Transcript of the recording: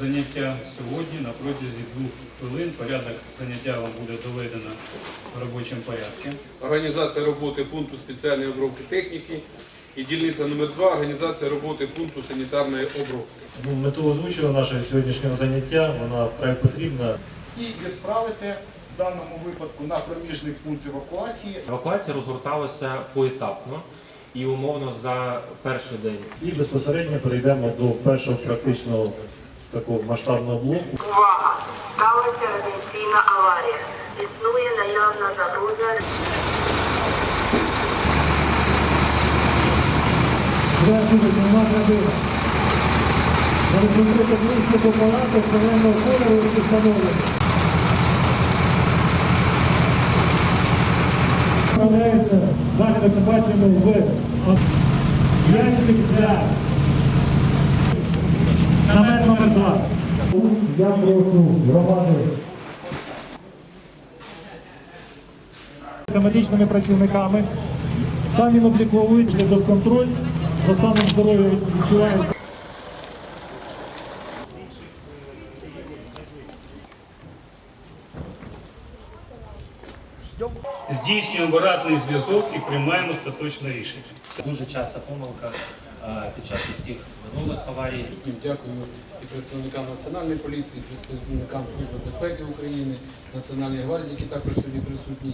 заняття сьогодні на протязі двох хвилин. Порядок заняття вам буде доведено в робочому порядку. Організація роботи пункту спеціальної обробки техніки. І дільниця номер 2 організація роботи пункту санітарної обробки. Ну, мету озвучила нашого сьогоднішнього заняття, вона вкрай потрібна. і відправити в даному випадку на проміжний пункт евакуації Евакуація розгорталася поетапно і умовно за перший день. І безпосередньо перейдемо до першого практичного такого масштабного блоку. Увага! Сталася радіаційна аварія. Існує наявна загроза Вправляється заходи, ми бачимо в ящик для намет номер 2. Я прошу громади. З медичними працівниками. Там він обліковується без контроль, за станом здоров'я відчувається. Здійснюємо обратний зв'язок і приймаємо остаточне рішення. Дуже часта помилка під час усіх минулих аварій. Дякую і представникам Національної поліції, і представникам Служби безпеки України, Національної гвардії, які також сьогодні присутні,